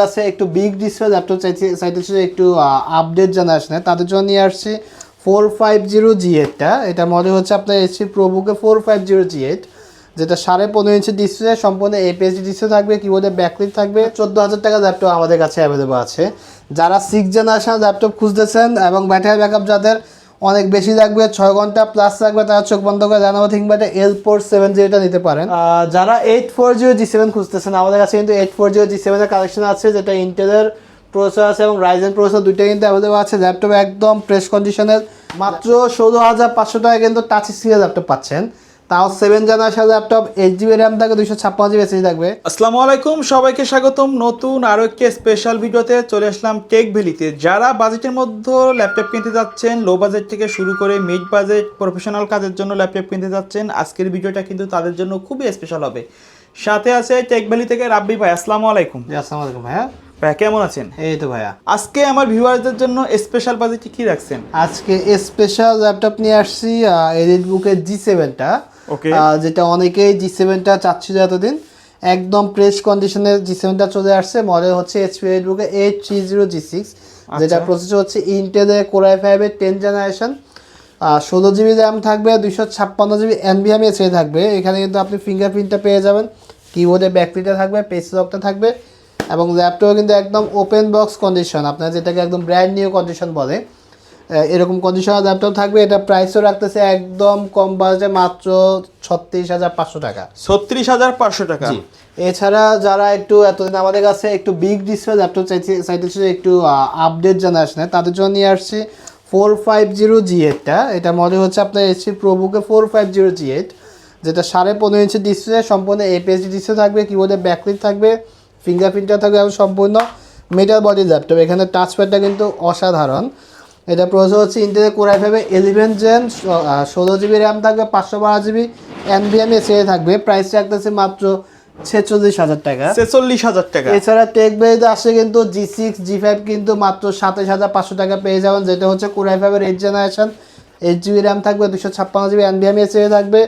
কাছে একটু big display laptop চাইছে চাইতেছে একটু আপডেট জেনারেশনে তাদের জন্য নিয়ে আসছি ফোর ফাইভ জিরো জি এইটটা এটা মডেল হচ্ছে আপনার HP প্রোবুকে four five zero G eight যেটা সাড়ে পনেরো ইঞ্চি ডিসপ্লে সম্পূর্ণ এপিএসডি ডিসপ্লে থাকবে কিবোর্ডে ব্যাকলিট থাকবে, চোদ্দ হাজার টাকা ল্যাপটপ আমাদের কাছে অ্যাভেলেবল আছে। যারা সিক্স জেনারেশন ল্যাপটপ খুঁজতেছেন এবং ব্যাটারি ব্যাকআপ যাদের অনেক বেশি লাগবে, ছয় ঘণ্টা প্লাস লাগবে, তারা চোখ বন্ধ করে জানাব থিঙ্কবাটে এল ফোর সেভেন জিরোটা নিতে পারেন। যারা eight four zero G seven খুঁজতেছেন, আমাদের কাছে কিন্তু এইট ফোর জিরো জি সেভেনের কালেকশন আছে, যেটা ইন্টেলের প্রসেসর আছে এবং রাইজেন প্রসেসর দুইটাই কিন্তু অ্যাভেলেবল আছে। ল্যাপটপ একদম প্রেস কন্ডিশনের মাত্র ষোলো হাজার পাঁচশো টাকা কিন্তু টাচ স্ক্রিনের ল্যাপটপ পাচ্ছেন। তাও seven generation laptop eight GB RAM থাকবে দুশো ছাপ্পান্ন জিবি এসএসডি থাকবে। আসসালামু আলাইকুম সবাইকে স্বাগতম। নতুন আরও একটি স্পেশাল ভিডিওতে চলে আসলাম টেক ভ্যালিতে যারা বাজেটের মধ্যে ল্যাপটপ কিনতে যাচ্ছেন লো বাজেট থেকে শুরু করে মিড বাজেট প্রফেশনাল কাজের জন্য ল্যাপটপ কিনতে যাচ্ছেন আজকের ভিডিওটা কিন্তু তাদের জন্য খুবই স্পেশাল হবে। সাথে আছে টেক ভ্যালি থেকে রাব্বি ভাই আসসালামু আলাইকুম। আসসালামু আলাইকুম ভাইয়া। ভাই কেমন আছেন? এই তো ভাইয়া। আজকে আমার ভিউয়ারদের জন্য স্পেশাল বাজেটে কি রাখছেন? আজকে স্পেশাল ল্যাপটপ নিয়ে আসছি এডিট বুকের জি সেভেনটা ওকে যেটা অনেকেই জি সেভেনটা চাচ্ছিল এতদিন। একদম ফ্রেশ কন্ডিশনে জি সেভেনটা চলে আসছে। মডেল হচ্ছে এইচপি এডিট বুকে eight three zero G six যেটা। প্রসেসর হচ্ছে ইন্টেলের কোরআই ফাইভের টেন জেনারেশন ষোলো জিবি র্যাম থাকবে দুইশো ছাপ্পান্ন জিবি এনভিএম এসে থাকবে। এখানে কিন্তু আপনি ফিঙ্গারপ্রিন্টটা পেয়ে যাবেন। কিবোর্ডে ব্যাকপ্রিন্টটা থাকবে পেজ লকটা থাকবে। এবং ল্যাপটপ কিন্তু একদম ওপেন বক্স কন্ডিশন আপনার যেটাকে একদম ব্র্যান্ড নিউ কন্ডিশন বলে। এরকম কন্ডিশনার ল্যাপটপ থাকবে এটা প্রাইসও রাখতেছে একদম কম বাজেটে মাত্র ছত্রিশ হাজার পাঁচশো টাকা। ছত্রিশ হাজার পাঁচশো টাকা? এছাড়া যারা একটু এতদিন আমাদের কাছে একটু বিগ ডিসপ্লে ল্যাপটপ চাইছে চাইতেছে একটু আপডেট জেনারেশনে তাদের জন্য নিয়ে আসছি ফোর ফাইভ জিরো জি এইটটা এটা মডেল হচ্ছে আপনার HP প্রোবুকে four five zero G eight যেটা সাড়ে পনেরো ইঞ্চি ডিসপ্লে সম্পূর্ণ এপিএসডি ডিসপ্লে থাকবে কিবোর্ডে ব্যাকলিট থাকবে ফিঙ্গারপ্রিন্টটা থাকবে এবং সম্পূর্ণ মেটাল বডি ল্যাপটপ এখানে টাচপ্যাডটা কিন্তু অসাধারণ। এটা প্রসেসর হচ্ছে ইন্টেলের কোরআই ফাইভে ইলেভেন জেন ষোলো জিবি র্যাম থাকবে পাঁচশো বারো জিবি এনভিএম এসে থাকবে। প্রাইস রাখতেছে মাত্র ছেচল্লিশ হাজার টাকা। ছেচল্লিশ হাজার টাকা। এছাড়া টেক বেরিতে আসে কিন্তু জি সিক্স জি ফাইভ কিন্তু মাত্র সাতাশ হাজার পাঁচশো টাকা পেয়ে যাবেন যেটা হচ্ছে কোরআই ফাইভের eight generation eight GB RAM থাকবে দুশো ছাপ্পান্ন জিবি এনভিএম এসে থাকবে।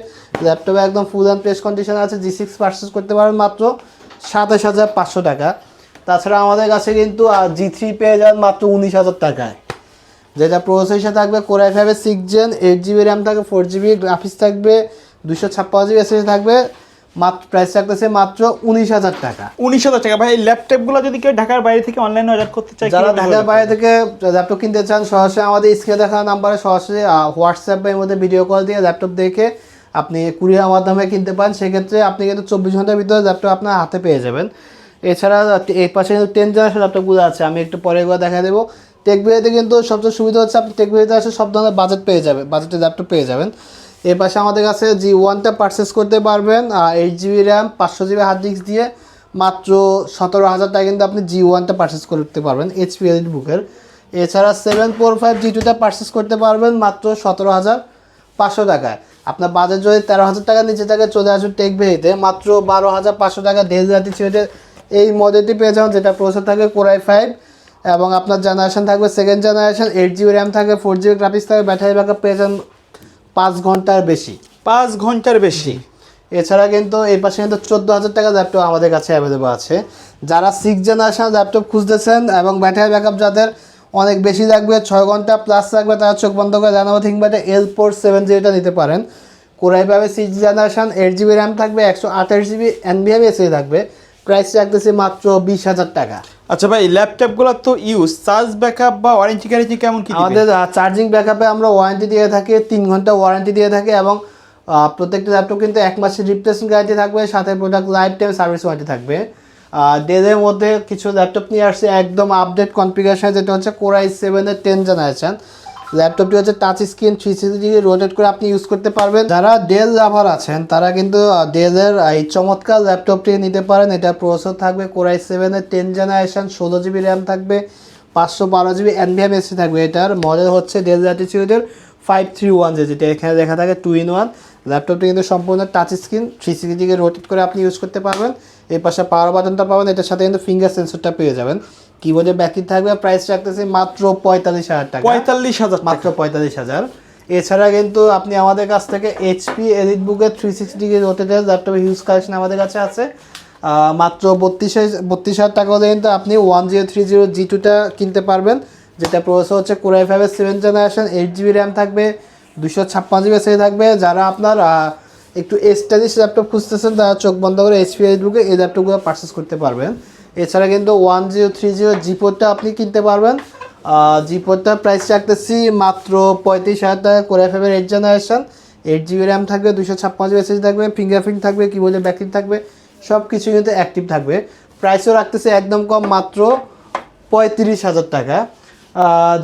ল্যাপটপে একদম ফুল অ্যান্ড প্রেস কন্ডিশন আছে জি সিক্স পার্সেস করতে পারবেন মাত্র সাতাশ হাজার পাঁচশো টাকা। তাছাড়া আমাদের কাছে কিন্তু জি থ্রি পেয়ে যান মাত্র উনিশ হাজার টাকায়। যেটা প্রসেসর থাকবে কোরআই ফাইভের six gen eight GB RAM থাকবে ফোর জিবি গ্রাফিক্স থাকবে দুশো ছাপ্পান্ন জিবি এসএস থাকবে। মাত্র প্রাইস থাকতেছে মাত্র উনিশ হাজার টাকা। উনিশ হাজার টাকা। ভাই এই ল্যাপটপগুলো যদি কেউ ঢাকার বাইরে থেকে অনলাইনে অর্ডার করতে চায় যারা ঢাকার বাইরে থেকে ল্যাপটপ কিনতে চান সরাসরি আমাদের স্ক্রিনে দেখা নাম্বারে সরাসরি হোয়াটসঅ্যাপ এর মধ্যে ভিডিও কল দিয়ে ল্যাপটপ দেখে আপনি কুরিয়ার মাধ্যমে কিনতে পারেন, সেক্ষেত্রে আপনি কিন্তু চব্বিশ ঘণ্টার ভিতরে ল্যাপটপ আপনার হাতে পেয়ে যাবেন। এছাড়া এই পাশে কিন্তু টেন জেনারেশন ল্যাপটপগুলো আছে, আমি একটু পরে একবার দেখা দেবো। টেকবিরিতে কিন্তু সবচেয়ে সুবিধা হচ্ছে, আপনি টেকবিরিতে আসে সব ধরনের বাজেট পেয়ে যাবেন বাজেটের ল্যাপটপ পেয়ে যাবেন। এর পাশে আমাদের কাছে জি ওয়ানটা পারচেস করতে পারবেন, আর এইট জিবি র্যাম পাঁচশো জিবি হার্ড ডিস্ক দিয়ে মাত্র সতেরো হাজার টাকা কিন্তু আপনি জি ওয়ানটা পারচেস করতে পারবেন এইচপি এলিট বুকের এছাড়া সেভেন ফোর ফাইভ জি টুটা পারচেস করতে পারবেন, মাত্র সতেরো হাজার পাঁচশো টাকায়। আপনার বাজার যদি তেরো হাজার টাকার নিচে থাকে চলে আসুন টেক ভেরিতে মাত্র বারো হাজার পাঁচশো টাকা দেড় জাতি ছিল এই মডেলটি পেয়ে যাবেন যেটা প্রসেসর থাকে কোরাই ফাইভ এবং আপনার জেনারেশন থাকবে second generation eight GB RAM থাকবে ফোর জিবি গ্রাফিক্স থাকবে ব্যাটারি ব্যাকআপ পেয়ে যান পাঁচ ঘণ্টার বেশি। পাঁচ ঘণ্টার বেশি। এছাড়া কিন্তু এই পাশে কিন্তু চোদ্দ হাজার টাকা ল্যাপটপ আমাদের কাছে অ্যাভেলেবল আছে। যারা সিক্স জেনারেশন ল্যাপটপ খুঁজতেছেন এবং ব্যাটারি ব্যাকআপ যাদের অনেক বেশি লাগবে ছয় ঘণ্টা প্লাস লাগবে তারা চোখ বন্ধ করে জানাব থিঙ্কবাটে এল ফোর সেভেন জিবিটা নিতে পারেন। কোরাই পাবে six generation eight GB RAM থাকবে একশো আঠাশ জিবি এনবিএম এসে থাকবে। প্রাইস রাখতেছে মাত্র বিশ হাজার টাকা। আচ্ছা ভাই ল্যাপটপগুলো তো ইউজ চার্জ ব্যাকআপ বা ওয়ারেন্টি গ্যারেন্টি কেমন কি আমাদের চার্জিং ব্যাকআপে আমরা ওয়ারেন্টি দিয়ে থাকি তিন ঘণ্টা ওয়ারেন্টি দিয়ে থাকি এবং প্রত্যেকটা ল্যাপটপ কিন্তু এক মাসের রিপ্লেসমেন্ট গ্যারান্টি থাকবে সাথে product life time service warranty থাকবে। ডেলের মধ্যে কিছু ল্যাপটপ নিয়ে আসছে, একদম আপডেট কনফিগারেশন যেটা হচ্ছে কোরাই সেভেনের টেন জেনারেশন ল্যাপটপটি হচ্ছে touch screen three sixty rotate করে আপনি ইউজ করতে পারবেন। যারা ডেল লাভার আছেন, তারা কিন্তু ডেলের এই চমৎকার ল্যাপটপটি নিতে পারেন। এটা প্রসেসর থাকবে কোরাই সেভেনের টেন জেনারেশন ষোলো জিবি র্যাম থাকবে, পাঁচশো বারো জিবি এনভিএম এসি থাকবে। এটার মডেল হচ্ছে ডেল ল্যাটিচিউডের ফাইভ থ্রি ওয়ান যে যেটা এখানে দেখা থাকে টু ইন ওয়ান ল্যাপটপটি কিন্তু সম্পূর্ণ টাচ স্ক্রিন থ্রি সিক্সটিকে রোটেট করে আপনি ইউজ করতে পারবেন। এর পাশে পাওয়ার বাটনটা পাবেন এটার সাথে কিন্তু ফিঙ্গার সেন্সরটা পেয়ে যাবেন। কিবোর্ডে ব্যাকি থাকবে প্রাইস রাখতেছে মাত্র পঁয়তাল্লিশ হাজার টাকা। পঁয়তাল্লিশ হাজার মাত্র পঁয়তাল্লিশ হাজার। এছাড়া কিন্তু আপনি আমাদের কাছ থেকে এইচপি এলিট বুকের থ্রি সিক্সটি ডিগ্রি রোটেটের ল্যাপটপের হিউজ কালেকশন আমাদের কাছে আছে। মাত্র বত্রিশ বত্রিশ হাজার টাকা হলে কিন্তু আপনি one zero three zero G টুটা কিনতে পারবেন যেটা প্রসেসর হচ্ছে কোরাই ফাইভের seven generation eight GB RAM থাকবে দুশো ছাপ্পান্ন জিবি থাকবে যারা আপনার একটু স্টাইলিশ ল্যাপটপ খুঁজতেছেন, তারা চোখ বন্ধ করে এইচপি ঢুকে এই ল্যাপটপগুলো পারচেস করতে পারবেন। এছাড়া কিন্তু one zero three zero G আপনি কিনতে পারবেন। জি ফোরটার প্রাইস রাখতেছি মাত্র পঁয়ত্রিশ হাজার টাকা কোরাই ফাইভের eight generation eight GB RAM থাকবে দুশো ছাপ্পান্ন জিবি এসএসডি থাকবে ফিঙ্গারপ্রিন্ট থাকবে কিবোর্ডে ব্যাকলিট থাকবে সব কিছু কিন্তু অ্যাক্টিভ থাকবে। প্রাইসও রাখতেছে একদম কম, মাত্র পঁয়ত্রিশ হাজার টাকা।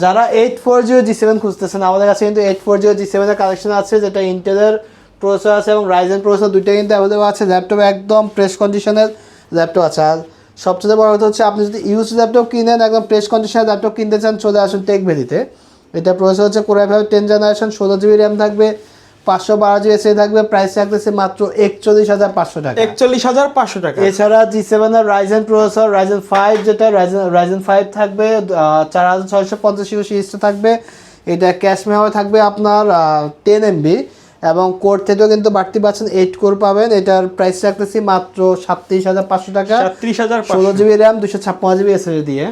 যারা eight four zero G seven খুঁজতেছেন, আমাদের কাছে কিন্তু এইট ফোর জিরো জি সেভেনের কালেকশন আছে, যেটা ইন্টেলের প্রসেসর আছে এবং রাইজেন প্রসেসর দুইটা কিন্তু অ্যাভেলেবল আছে। ল্যাপটপ একদম প্রেস কন্ডিশনের ল্যাপটপ আছে। আর সবচেয়ে বড় কথা হচ্ছে আপনি যদি ইউজ ল্যাপটপ কিনেন একদম প্রেস কন্ডিশনের ল্যাপটপ কিনতে চান চলে আসুন টেক ভ্যালিতে এটা প্রসেসর হচ্ছে Core i five ten generation ষোলো জিবি র্যাম থাকবে পাঁচশো বারো জিবি এসে থাকবে প্রাইস থাকতেছে মাত্র একচল্লিশ হাজার পাঁচশো টাকা। একচল্লিশ হাজার পাঁচশো টাকা। এছাড়া জি সেভেন এর রাইজেন প্রসেসর রাইজেন ফাইভ যেটা রাইজেন রাইজেন ফাইভ থাকবে চার হাজার ছয়শো পঞ্চাশ সিরিজটা থাকবে। এটা ক্যাশ মেমোরি থাকবে আপনার টেন এমবি এবং কোর থেকেও কিন্তু বাড়তি পাচ্ছেন এইট কোর পাবেন। এটার প্রাইস রাখতেছি মাত্র সাতত্রিশ হাজার পাঁচশো টাকা। সাতত্রিশ হাজার ষোলো জিবি র্যাম দুশো ছাপ্পান্ন জিবি এসএসডি দিয়ে।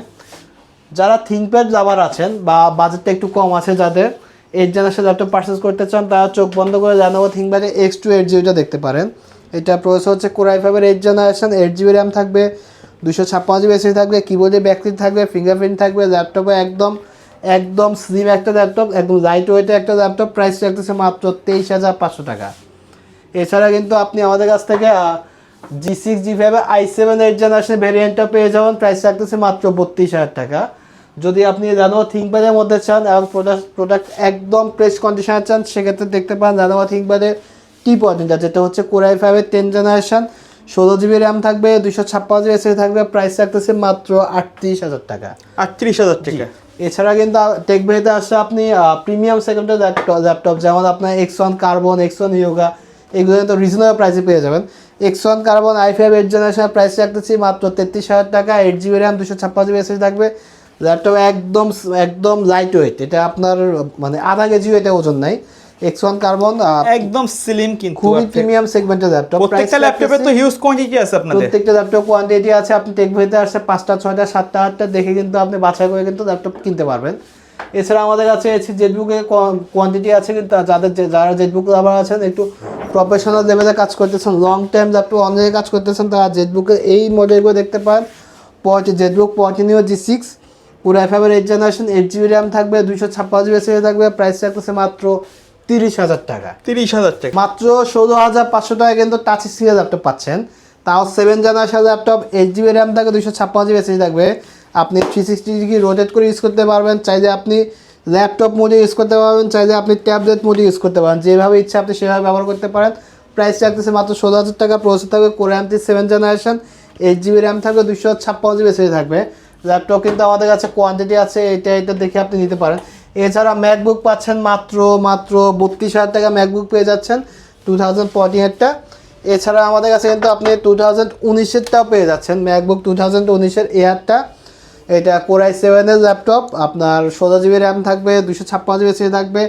যারা থিঙ্কপ্যাড লাভার আছেন বা বাজেটটা একটু কম আছে যাদের এইট জেনারেশন ল্যাপটপ পারচেস করতে চান তারা চোখ বন্ধ করে জানাব থিঙ্কপ্যাডে এক্স টু এইট জিবিটা দেখতে পারেন। এটা প্রসেসর হচ্ছে কোরাই ফাইভের eight generation eight GB RAM থাকবে দুশো ছাপ্পান্ন জিবি এসএসডি থাকবে কিবোর্ডে ব্যাকলিট থাকবে ফিঙ্গারপ্রিন্ট থাকবে ল্যাপটপে একদম একদম স্লিম একটা ল্যাপটপ, একদম লাইট ওয়েটের একটা ল্যাপটপ প্রাইস রাখতেছে মাত্র তেইশ হাজার পাঁচশো টাকা। এছাড়া কিন্তু আপনি আমাদের কাছ থেকে G six G five I seven eight generation ভ্যারিয়েন্টটা পেয়ে যাবেন প্রাইস রাখতেছে মাত্র বত্রিশ হাজার টাকা। যদি আপনি জানো থিঙ্কপ্যাডের মধ্যে চান এবং প্রোডাক্ট প্রোডাক্ট একদম প্রেস কন্ডিশনে চান, সেক্ষেত্রে দেখতে পান জানো থিঙ্কপ্যাডের টি পয়েন্টটা যেটা হচ্ছে কোরাই ফাইভের টেন জেনারেশন ষোলো জিবি র্যাম থাকবে দুশো ছাপ্পান্ন জিবি এসে থাকবে প্রাইস রাখতেছে মাত্র আটত্রিশ হাজার টাকা। আটত্রিশ হাজার টাকা। এছাড়া কিন্তু টেকবেরিতে আসছে আপনি প্রিমিয়াম সেগমেন্টের ল্যাপটপ ল্যাপটপ যেমন আপনার X one carbon X one Yoga এগুলো কিন্তু রিজনেবল প্রাইসে পেয়ে যাবেন। X one carbon I five eight জেনারেশনের প্রাইস রাখতেছি মাত্র তেত্রিশ হাজার টাকা এইট জিবি র্যাম দুশো ছাপ্পান্ন জিবি এসএসডি থাকবে। ল্যাপটপ একদম একদম লাইট ওয়েট এটা আপনার মানে আধা কেজি এটা ওজন নাই। এক্স ওয়ান কার্বন একদম স্লিম কিন্তু খুবই প্রিমিয়াম সেগমেন্টের ল্যাপটপ প্রত্যেকটা ল্যাপটপে তো হিউজ কোয়ান্টিটি আছে আপনাদের। প্রত্যেকটা ল্যাপটপ কোয়ান্টিটি আছে আপনি টেক বইতে আসছে পাঁচটা ছয়টা সাতটা আটটা দেখে কিন্তু আপনি বাছাই করে কিন্তু ল্যাপটপ কিনতে পারবেন। এছাড়া আমাদের কাছে জেটবুকের কোয়ান্টিটি আছে কিন্তু যাদের যারা জেটবুক লাভার আছেন একটু প্রফেশনাল লেভেলে কাজ করতেছেন লং টাইম ল্যাপটপ অনলাইনে কাজ করতেছেন তারা জেটবুকের এই মডেলগুলো দেখতে পান। পট জেটবুক পটিনিও জি সিক্স পুরো ফাইভের eight generation eight GB RAM থাকবে দুইশো ছাপ্পান্ন জিবি থাকবে প্রাইস থাকতেছে মাত্র তিরিশ হাজার টাকা। তিরিশ হাজার টাকা। মাত্র ষোলো হাজার পাঁচশো টাকা কিন্তু টাচ স্ক্রিনের ল্যাপটপ পাচ্ছেন। তাও seven generation laptop eight GB RAM থাকে দুশো ছাপ্পান্ন জিবি এসএসডি থাকবে। আপনি থ্রি সিক্সটি ডিগ্রি রোটেট করে ইউজ করতে পারবেন। চাইলে আপনি ল্যাপটপ মোডে ইউজ করতে পারবেন চাইলে আপনি ট্যাবলেট মোডে ইউজ করতে পারেন। যেভাবে ইচ্ছা আপনি সেভাবে ব্যবহার করতে পারেন। প্রাইস রাখতেছে মাত্র ষোলো হাজার টাকা প্রসেসর থাকবে কোরআন seven generation eight GB RAM থাকবে দুশো ছাপ্পান্ন জিবি এসএসডি থাকবে। ল্যাপটপ কিন্তু আমাদের কাছে কোয়ান্টিটি আছে এটা এটা দেখে আপনি নিতে পারেন। এছাড়া ম্যাকবুক পাচ্ছেন মাত্র মাত্র বত্রিশ হাজার টাকা ম্যাকবুক পেয়ে যাচ্ছেন টু থাউজেন্ড ফোরটিনেরটা এছাড়া আমাদের কাছে কিন্তু আপনি টু থাউজেন্ড উনিশেরটাও পেয়ে যাচ্ছেন ম্যাকবুক টু থাউজেন্ড উনিশের এয়ারটা এটা কোরাই সেভেনের ল্যাপটপ আপনার ষোলো জিবি র্যাম থাকবে দুশো ছাপ্পান্ন জিবি এসে থাকবে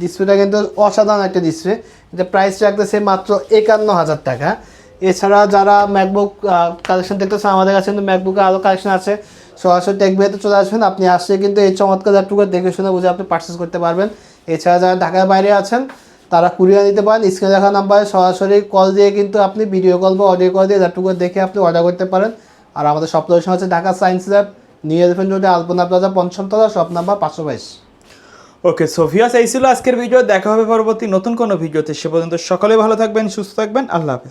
ডিসপ্লেটা কিন্তু অসাধারণ একটা ডিসপ্লে এটা প্রাইস রাখতেছে মাত্র একান্ন হাজার টাকা। এছাড়া যারা ম্যাকবুক কালেকশন দেখতেছে আমাদের কাছে কিন্তু ম্যাকবুকের আরও কালেকশন আছে। সরাসরি টেকবিতে চলে আসবেন। আপনি আসলে কিন্তু এই চমৎকার ল্যাপটপগুলো দেখে শুনে বুঝে আপনি পারচেস করতে পারবেন। এছাড়া যারা ঢাকার বাইরে আছেন, তারা কুরিয়ার নিতে পারেন। স্ক্রিনে দেখা নাম্বারে সরাসরি কল দিয়ে কিন্তু আপনি ভিডিও কল বা অডিও কল দিয়ে ল্যাপটপগুলো দেখে আপনি অর্ডার করতে পারেন। আর আমাদের সব লোকেশন হচ্ছে Dhaka science lab new elephant রোডে আলপনা প্লাজা পঞ্চমতলা সব নাম্বার পাঁচশো বাইশ। ওকে সোফিয়াস এই ছিল আজকের ভিডিও দেখা হবে পরবর্তী নতুন কোনো ভিডিওতে সে পর্যন্ত সকলে ভালো থাকবেন, সুস্থ থাকবেন। আল্লাহ হাফেজ।